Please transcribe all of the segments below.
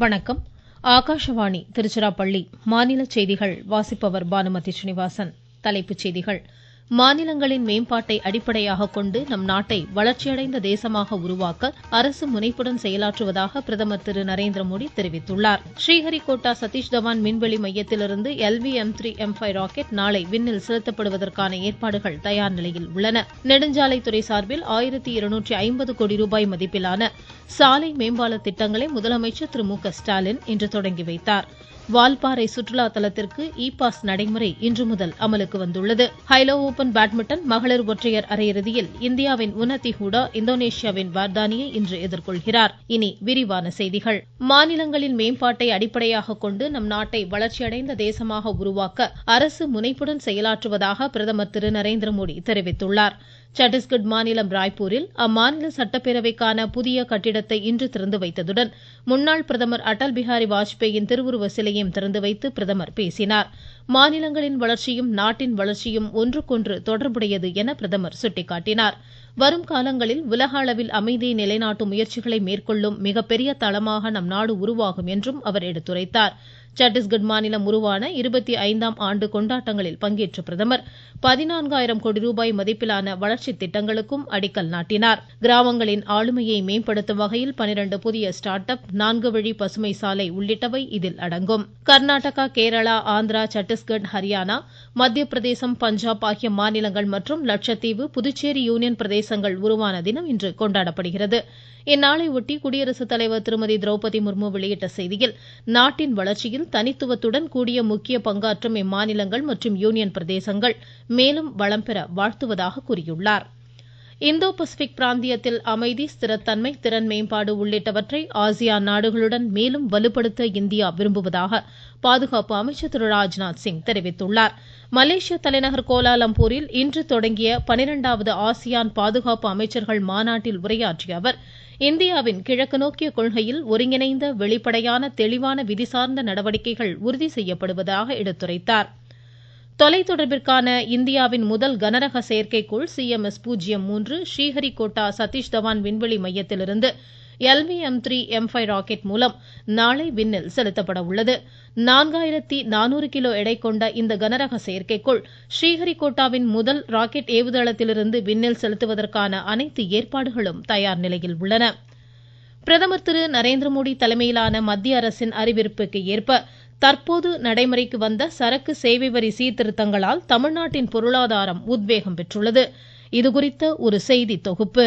வணக்கம். ஆகாஷவாணி திருச்சிராப்பள்ளி. மாநில செய்திகள் வாசிப்பவர் பானுமதி ஸ்ரீனிவாசன். தலைப்புச் செய்திகள். மாநிலங்களின் மேம்பாட்டை அடிப்படையாக கொண்டு நம் நாட்டை வளர்ச்சியடைந்த தேசமாக உருவாக்க அரசு முனைப்புடன் செயலாற்றுவதாக பிரதமர் திரு. நரேந்திர மோடி தெரிவித்துள்ளார். ஸ்ரீஹரிகோட்டா சதீஷ் தவான் விண்வெளி மையத்திலிருந்து LV M three M five rocket நாளை விண்ணில் செலுத்தப்படுவதற்கான ஏற்பாடுகள் தயார் நிலையில் உள்ளன. நெடுஞ்சாலைத்துறை சார்பில் ஆயிரத்தி இருநூற்றி ஐம்பது கோடி ரூபாய் மதிப்பிலான சாலை மேம்பால திட்டங்களை முதலமைச்சர் திரு மு ஸ்டாலின் இன்று தொடங்கி வைத்தார். வால்பாறை சுற்றுலா தலத்திற்கு இ பாஸ் நடைமுறை இன்று முதல் அமலுக்கு வந்துள்ளது. ஹைலோ ஓபன் பேட்மிண்டன் மகளிர் ஒற்றையர் அரையிறுதியில் இந்தியாவின் உன்னதி ஹூடா இந்தோனேஷியாவின் வார்தானியை இன்று எதிர்கொள்கிறார். இனி விரிவான செய்திகள். மாநிலங்களின் மேம்பாட்டை அடிப்படையாக கொண்டு நம் நாட்டை வளர்ச்சியடைந்த தேசமாக உருவாக்க அரசு முனைப்புடன் செயலாற்றுவதாக பிரதமர் திரு நரேந்திர மோடி தெரிவித்துள்ளாா் சட்டீஸ்கட் மாநிலம் ராய்ப்பூரில் அம்மாநில சட்டப்பேரவைக்கான புதிய கட்டிடத்தை இன்று திறந்து வைத்ததுடன் முன்னாள் பிரதமர் அடல் பிஹாரி வாஜ்பேயின் திருவுருவ சிலையையும் திறந்து வைத்து பிரதமர் பேசினார். மாநிலங்களின் வளர்ச்சியும் நாட்டின் வளர்ச்சியும் ஒன்றுக்கொன்று தொடர்புடையது என பிரதமர் சுட்டிக்காட்டினார். வரும் காலங்களில் உலக அளவில் அமைதியை நிலைநாட்டும் முயற்சிகளை மேற்கொள்ளும் மிகப்பெரிய தளமாக நம் நாடு உருவாகும் என்றும் அவர் எடுத்துரைத்தார். சட்டீஸ்கட் மாநிலம் உருவான இருபத்தி ஐந்தாம் ஆண்டு கொண்டாட்டங்களில் பங்கேற்ற பிரதமர் பதினான்காயிரம் கோடி ரூபாய் மதிப்பிலான வளர்ச்சி திட்டங்களுக்கும் அடிக்கல் நாட்டினார். கிராமங்களின் ஆளுமையை மேம்படுத்தும் வகையில் பனிரண்டு புதிய ஸ்டார்ட் அப் நான்கு வழி பசுமை சாலை உள்ளிட்டவை இதில் அடங்கும். கர்நாடகா கேரளா ஆந்திரா சத்தீஸ்கட் ஹரியானா மத்திய பிரதேசம் பஞ்சாப் ஆகிய மாநிலங்கள் மற்றும் லட்சத்தீவு புதுச்சேரி யூனியன் பிரதேசங்கள் உருவான தினம் இன்று கொண்டாடப்படுகிறது. இந்நாளையொட்டி குடியரசுத் தலைவர் திருமதி திரௌபதி முர்மு வெளியிட்ட செய்தியில் நாட்டின் வளர்ச்சியில் தனித்துவத்துடன் கூடிய முக்கிய பங்காற்றும் இம்மாநிலங்கள் மற்றும் யூனியன் பிரதேசங்கள் மேலும் வளம் பெற வாழ்த்துவதாக கூறியுள்ளார். இந்தோ பசிபிக் பிராந்தியத்தில் அமைதி ஸ்திரத்தன்மை திறன் மேம்பாடு உள்ளிட்டவற்றை ஆசியான் நாடுகளுடன் மேலும் வலுப்படுத்த இந்தியா விரும்புவதாக பாதுகாப்பு அமைச்சர் திரு ராஜ்நாத் சிங் தெரிவித்துள்ளார். மலேசிய தலைநகர் கோலாலம்பூரில் இன்று தொடங்கிய பனிரெண்டாவது ஆசியான் பாதுகாப்பு அமைச்சர்கள் மாநாட்டில் உரையாற்றிய அவர் இந்தியாவின் கிழக்கு நோக்கிய கொள்கையில் ஒருங்கிணைந்த வெளிப்படையான தெளிவான விதி சார்ந்த நடவடிக்கைகள் உறுதி செய்யப்படுவதாக எடுத்துரைத்தார். தொலைத்தொடர்பிற்கான இந்தியாவின் முதல் கனரக செயற்கைக்கோள் சி எம் எஸ் பூஜ்ஜியம் மூன்று ஸ்ரீஹரிகோட்டா சதீஷ் தவான் விண்வெளி மையத்திலிருந்து LV M three M five rocket மூலம் நாளை விண்ணில் செலுத்தப்பட உள்ளது நான்காயிரத்தி நானூறு கிலோ எடை கொண்ட இந்த கனரக செயற்கைக்கோள் ஸ்ரீஹரிகோட்டாவின் முதல் ராக்கெட் ஏவுதளத்திலிருந்து விண்ணில் செலுத்துவதற்கான அனைத்து ஏற்பாடுகளும் தயார் நிலையில் உள்ளன. பிரதமர் திரு நரேந்திர மோடி தலைமையிலான மத்திய அரசின் அறிவிப்புக்கு ஏற்ப தற்போது நடைமுறைக்கு வந்த சரக்கு சேவை வரி சீர்திருத்தங்களால் தமிழ்நாட்டின் பொருளாதாரம் உத்வேகம் பெற்றுள்ளது. இதுகுறித்த ஒரு செய்தி தொகுப்பு.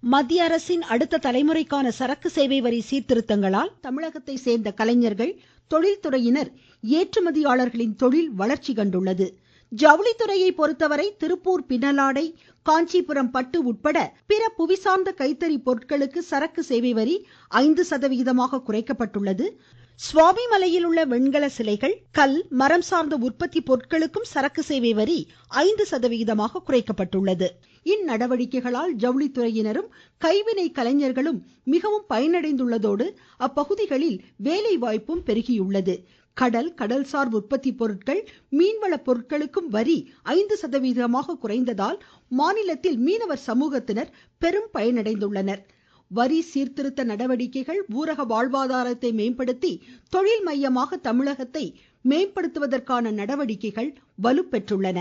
மத்திய அரசின் அடுத்த தலைமுறைக்கான சரக்கு சேவை வரி சீர்திருத்தங்களால் தமிழகத்தை சேர்ந்த கலைஞர்கள் தொழில்துறையினர் ஏற்றுமதியாளர்களின் தொழில் வளர்ச்சி கண்டுள்ளது. ஜவுளித்துறையை பொறுத்தவரை திருப்பூர் பின்னலாடை காஞ்சிபுரம் பட்டு உட்பட பிற புவிசார்ந்த கைத்தறி பொருட்களுக்கு சரக்கு சேவை வரி ஐந்து சதவிகிதமாக குறைக்கப்பட்டுள்ளது. சுவாமிமலையில் உள்ள வெண்கல சிலைகள் கல் மரம் சார்ந்த உற்பத்தி பொருட்களுக்கும் சரக்கு சேவை வரி ஐந்து சதவிகிதமாக குறைக்கப்பட்டுள்ளது. இந்நடவடிக்கைகளால் ஜவுளித்துறையினரும் கைவினை கலைஞர்களும் மிகவும் பயனடைந்துள்ளதோடு அப்பகுதிகளில் வேலை வாய்ப்பும் பெருகியுள்ளது. கடல் கடல்சார் உற்பத்தி பொருட்கள் மீன்வள பொருட்களுக்கும் வரி ஐந்து சதவீதமாக குறைந்ததால் மாநிலத்தில் மீனவர் சமூகத்தினர் பெரும் பயனடைந்துள்ளனர். வரி சீர்திருத்த நடவடிக்கைகள் ஊரக வாழ்வாதாரத்தை மேம்படுத்தி தொழில் மையமாக தமிழகத்தை மேம்படுத்துவதற்கான நடவடிக்கைகள் வலுப்பெற்றுள்ளன.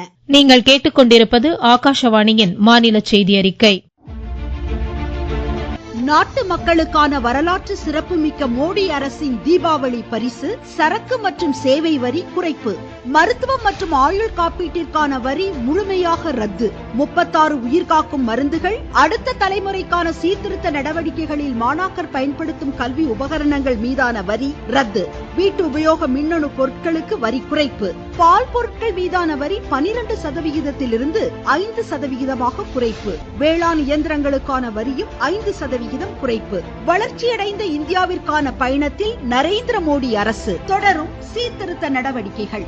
நாட்டு மக்களுக்கான வரலாற்று சிறப்புமிக்க மோடி அரசின் தீபாவளி பரிசு சரக்கு மற்றும் சேவை வரி குறைப்பு மருத்துவம் மற்றும் ஆயுள் காப்பீட்டிற்கான வரி முழுமையாக ரத்து முப்பத்தாறு உயிர்காக்கும் மருந்துகள் அடுத்த தலைமுறைக்கான சீர்திருத்த நடவடிக்கைகளில் மாணாக்கர் பயன்படுத்தும் கல்வி உபகரணங்கள் மீதான வரி ரத்து வீட்டு உபயோக மின்னணு பொருட்களுக்கு வரி குறைப்பு. பால் பொருட்கள் மீதான வரி பனிரெண்டு சதவிகிதத்திலிருந்து ஐந்து சதவிகிதமாக குறைப்பு. வேளாண் இயந்திரங்களுக்கான வரியும் ஐந்து சதவிகிதம் குறைப்பு. வளர்ச்சியடைந்த இந்தியாவிற்கான பயணத்தில் நரேந்திர மோடி அரசு தொடரும் சீர்திருத்த நடவடிக்கைகள்.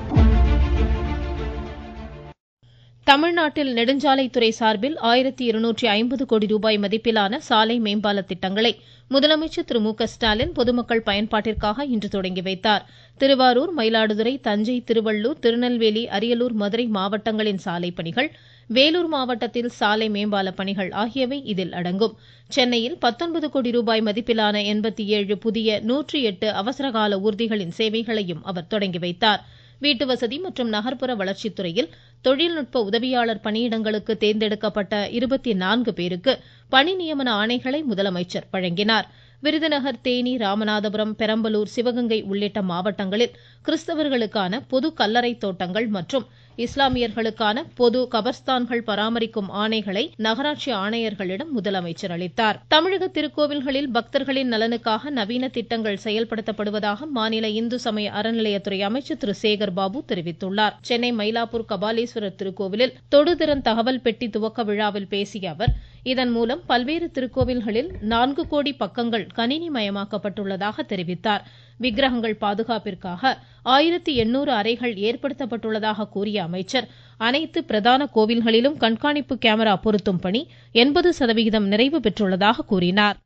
தமிழ்நாட்டில் நெடுஞ்சாலைத்துறை சார்பில் ஆயிரத்தி இருநூற்றி ஐம்பது கோடி ரூபாய் மதிப்பிலான சாலை மேம்பால திட்டங்களை முதலமைச்சர் திரு மு க ஸ்டாலின் பொதுமக்கள் பயன்பாட்டிற்காக இன்று தொடங்கி வைத்தார். திருவாரூர் மயிலாடுதுறை தஞ்சை திருவள்ளூர் திருநெல்வேலி அரியலூர் மதுரை மாவட்டங்களின் சாலை பணிகள் வேலூர் மாவட்டத்தில் சாலை மேம்பால பணிகள் ஆகியவை இதில் அடங்கும். சென்னையில் பத்தொன்பது கோடி ரூபாய் மதிப்பிலான எண்பத்தி ஏழு புதிய நூற்றி எட்டு அவசரகால ஊர்திகளின் சேவைகளையும் அவர் தொடங்கி வைத்தார். வீட்டு வசதி மற்றும் நகர்ப்புற வளர்ச்சித்துறையில் தொழில்நுட்ப உதவியாளர் பணியிடங்களுக்கு தேர்ந்தெடுக்கப்பட்ட இருபத்தி நான்கு பேருக்கு பணி நியமன ஆணைகளை முதலமைச்சர் வழங்கினார். விருதுநகர் தேனி ராமநாதபுரம் பெரம்பலூர் சிவகங்கை உள்ளிட்ட மாவட்டங்களில் கிறிஸ்தவர்களுக்கான பொது கல்லறை தோட்டங்கள் மற்றும் இஸ்லாமியர்களுக்கான பொது கபர்ஸ்தான்கள் பராமரிக்கும் ஆணைகளை நகராட்சி ஆணையர்களிடம் முதலமைச்சர் அளித்தார். தமிழக திருக்கோவில்களில் பக்தர்களின் நலனுக்காக நவீன திட்டங்கள் செயல்படுத்தப்படுவதாக மாநில இந்து சமய அறநிலையத்துறை அமைச்சர் திரு சேகர் பாபு தெரிவித்துள்ளார். சென்னை மயிலாப்பூர் கபாலீஸ்வரர் திருக்கோவிலில் தொடுதிறன் தகவல் பெட்டி துவக்க விழாவில் பேசிய அவர் இதன் மூலம் பல்வேறு திருக்கோவில்களில் நான்கு கோடி பக்கங்கள் கணினி மயமாக்கப்பட்டுள்ளதாக தெரிவித்தார். விக்கிரகங்கள் பாதுகாப்பிற்காக ஆயிரத்தி எண்ணூறு அறைகள் ஏற்படுத்தப்பட்டுள்ளதாக கூறிய அமைச்சர் அனைத்து பிரதான கோவில்களிலும் கண்காணிப்பு கேமரா பொருத்தும் பணி எண்பது சதவிகிதம் நிறைவு பெற்றுள்ளதாக கூறினார்.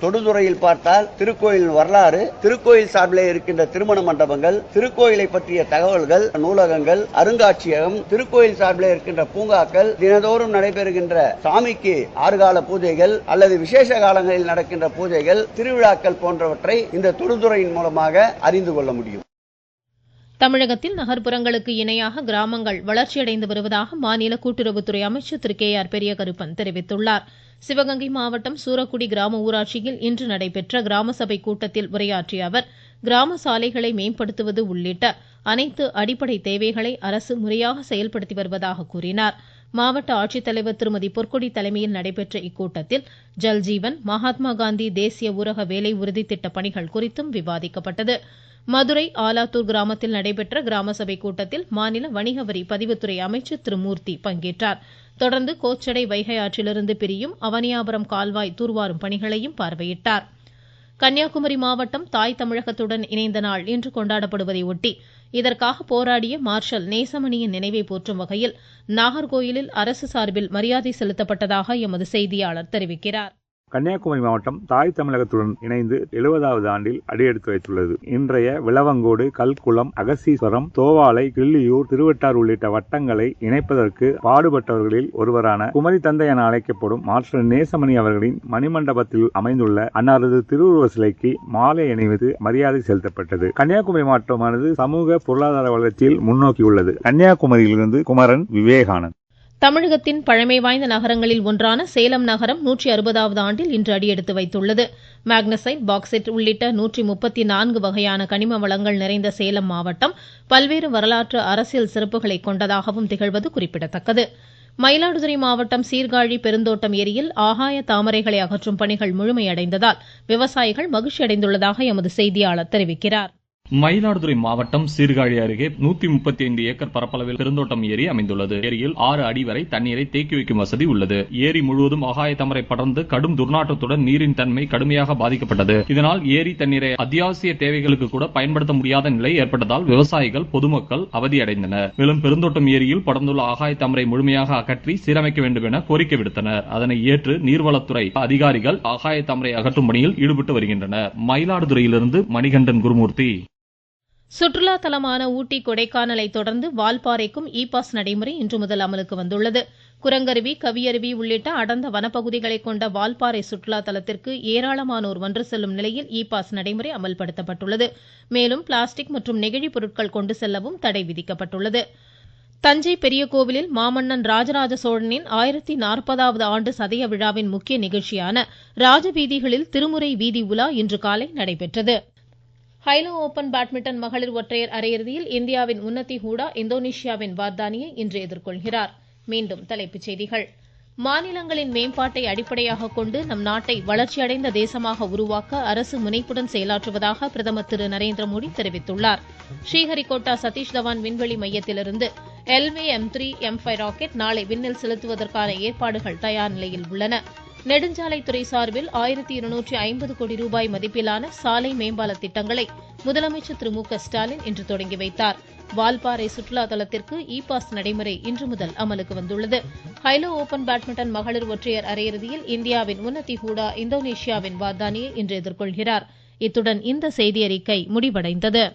தொடுதுறையில் பார்த்தால் திருக்கோயில் வரலாறு திருக்கோயில் சார்பிலே இருக்கின்ற திருமண மண்டபங்கள் திருக்கோயிலை பற்றிய தகவல்கள் நூலகங்கள் அருங்காட்சியகம் திருக்கோயில் சார்பிலே இருக்கின்ற பூங்காக்கள் தினதோறும் நடைபெறுகின்ற சாமிக்கு ஆறுகால பூஜைகள் அல்லது விசேஷ காலங்களில் நடக்கின்ற பூஜைகள் திருவிழாக்கள் போன்றவற்றை இந்த தொடுதுறையின் மூலமாக அறிந்து கொள்ள முடியும். தமிழகத்தில் நகர்ப்புறங்களுக்கு இணையாக கிராமங்கள் வளர்ச்சியடைந்து வருவதாக மாநில கூட்டுறவுத்துறை அமைச்சர் திரு கே ஆர் பெரியகருப்பன் தெரிவித்துள்ளார். சிவகங்கை மாவட்டம் சூரக்குடி கிராம ஊராட்சியில் இன்று நடைபெற்ற கிராம சபை கூட்டத்தில் உரையாற்றிய அவர் கிராம சாலைகளை மேம்படுத்துவது உள்ளிட்ட அனைத்து அடிப்படை தேவைகளை அரசு முறையாக செயல்படுத்தி வருவதாக கூறினார். மாவட்ட ஆட்சித்தலைவர் திருமதி பொற்கொடி தலைமையில் நடைபெற்ற இக்கூட்டத்தில் ஜல்ஜீவன் மகாத்மா காந்தி தேசிய ஊரக வேலை உறுதி திட்ட பணிகள் குறித்தும் விவாதிக்கப்பட்டது. மதுரை ஆலாத்தூர் கிராமத்தில் நடைபெற்ற கிராம சபை கூட்டத்தில் மாநில வணிக வரி பதிவுத்துறை அமைச்சர் திரு மூர்த்தி பங்கேற்றார். தொடர்ந்து கோச்சடை வைகை ஆற்றிலிருந்து பிரியும் அவனியாபுரம் கால்வாய் தூர்வாரும் பணிகளையும் பார்வையிட்டார். கன்னியாகுமரி மாவட்டம் தாய் தமிழகத்துடன் இணைந்த நாள் இன்று கொண்டாடப்படுவதை ஒட்டி இதற்காக போராடிய மார்ஷல் நேசமணியின் நினைவை போற்றும் வகையில் நாகர்கோயிலில் அரசு சார்பில் மரியாதை செலுத்தப்பட்டதாக எமது செய்தியாளர் தெரிவிக்கிறார். கன்னியாகுமரி மாவட்டம் தாய் தமிழகத்துடன் இணைந்து எழுபதாவது ஆண்டில் அடியெடுத்து வைத்துள்ளது. இன்றைய விளவங்கோடு கல்குளம் அகசீஸ்வரம் தோவாலை கிள்ளியூர் திருவட்டார் உள்ளிட்ட வட்டங்களை இணைப்பதற்கு பாடுபட்டவர்களில் ஒருவரான குமரி தந்தை என அழைக்கப்படும் மாஸ்டர் நேசமணி அவர்களின் மணிமண்டபத்தில் அமைந்துள்ள அன்னாரது திருவுருவ சிலைக்கு மாலை அணிவது மரியாதை செலுத்தப்பட்டது. கன்னியாகுமரி மாவட்டமானது சமூக பொருளாதார வளர்ச்சியில் முன்னோக்கியுள்ளது. கன்னியாகுமரியிலிருந்து குமரன் விவேகானந்த். தமிழகத்தின் பழமை வாய்ந்த நகரங்களில் ஒன்றான சேலம் நகரம் நூற்றி அறுபதாவது ஆண்டில் இன்று அடியெடுத்து வைத்துள்ளது. மேக்னசைட் பாக்சைட் உள்ளிட்ட நூற்றி முப்பத்தி நான்கு வகையான கனிம வளங்கள் நிறைந்த சேலம் மாவட்டம் பல்வேறு வரலாற்று அரசியல் சிறப்புகளை கொண்டதாகவும் திகழ்வது குறிப்பிடத்தக்கது. மயிலாடுதுறை மாவட்டம் சீர்காழி பெருந்தோட்டம் ஏரியில் ஆகாய தாமரைகளை அகற்றும் பணிகள் முழுமையடைந்ததால் விவசாயிகள் மகிழ்ச்சியடைந்துள்ளதாக எமது செய்தியாளர் தெரிவிக்கிறார். மயிலாடுதுறை மாவட்டம் சீர்காழி அருகே நூத்தி முப்பத்தி ஐந்து ஏக்கர் பரப்பளவில் பெருந்தோட்டம் ஏரி அமைந்துள்ளது. ஏரியில் ஆறு அடி வரை தண்ணீரை தேக்கி வைக்கும் வசதி உள்ளது. ஏரி முழுவதும் ஆகாய தாமரை படர்ந்து கடும் துர்நாற்றத்துடன் நீரின் தன்மை கடுமையாக பாதிக்கப்பட்டது. இதனால் ஏரி தண்ணீரை அத்தியாவசிய தேவைகளுக்கு கூட பயன்படுத்த முடியாத நிலை ஏற்பட்டதால் விவசாயிகள் பொதுமக்கள் அவதியடைந்தனர். மேலும் பெருந்தோட்டம் ஏரியில் படர்ந்துள்ள ஆகாய தாமரை முழுமையாக அகற்றி சீரமைக்க வேண்டும் என கோரிக்கை விடுத்தனர். அதனை ஏற்று நீர்வளத்துறை அதிகாரிகள் ஆகாய தாமரை அகற்றும் பணியில் ஈடுபட்டு வருகின்றனர். மயிலாடுதுறையிலிருந்து மணிகண்டன் குருமூர்த்தி. சுற்றுலா தலமான ஊட்டி கொடைக்கானலை தொடர்ந்து வால்பாறைக்கும் இ பாஸ் நடைமுறை இன்று முதல் அமலுக்கு வந்துள்ளது. குரங்கருவி கவியருவி உள்ளிட்ட அடர்ந்த வனப்பகுதிகளை கொண்ட வால்பாறை சுற்றுலா தலத்திற்கு ஏராளமானோர் ஒன்று செல்லும் நிலையில் இ பாஸ் நடைமுறை அமல்படுத்தப்பட்டுள்ளது. மேலும் பிளாஸ்டிக் மற்றும் நெகிழி பொருட்கள் கொண்டு செல்லவும் தடை விதிக்கப்பட்டுள்ளது. தஞ்சை பெரிய கோவிலில் மாமன்னன் ராஜராஜ சோழனின் ஆயிரத்தி நாற்பதாவது ஆண்டு சதய விழாவின் முக்கிய நிகழ்ச்சியான ராஜவீதிகளில் திருமுறை வீதி உலா இன்று காலை நடைபெற்றது. ஹைலோ ஓபன் பேட்மிண்டன் மகளிர் ஒற்றையர் அரையிறுதியில் இந்தியாவின் உன்னதி ஹூடா இந்தோனேஷியாவின் வார்தானியை இன்று எதிர்கொள்கிறார். மீண்டும் தலைப்புச் செய்திகள். மாநிலங்களின் மேம்பாட்டை அடிப்படையாக கொண்டு நம் நாட்டை வளர்ச்சியடைந்த தேசமாக உருவாக்க அரசு முனைப்புடன் செயலாற்றுவதாக பிரதமர் திரு நரேந்திர மோடி தெரிவித்துள்ளார். ஸ்ரீஹரிகோட்டா சதீஷ் தவான் விண்வெளி மையத்திலிருந்து LV M three M five rocket நாளை விண்ணில் செலுத்துவதற்கான ஏற்பாடுகள் தயார் நிலையில் உள்ளன. நெடுஞ்சாலைத்துறை சார்பில் ஆயிரத்தி இருநூற்றி ஐம்பது கோடி ரூபாய் மதிப்பிலான சாலை மேம்பால திட்டங்களை முதலமைச்சர் திரு மு க ஸ்டாலின் இன்று தொடங்கி வைத்தார். வால்பாறை சுற்றுலா தலத்திற்கு இ பாஸ் நடைமுறை இன்று முதல் அமலுக்கு வந்துள்ளது. ஹைலோ ஓபன் பேட்மிண்டன் மகளிர் ஒற்றையர் அரையிறுதியில் இந்தியாவின் உன்னதி ஹூடா இந்தோனேஷியாவின் வாதானியை இன்று எதிர்கொள்கிறார். இத்துடன் இந்த செய்தியறிக்கை முடிவடைந்தது.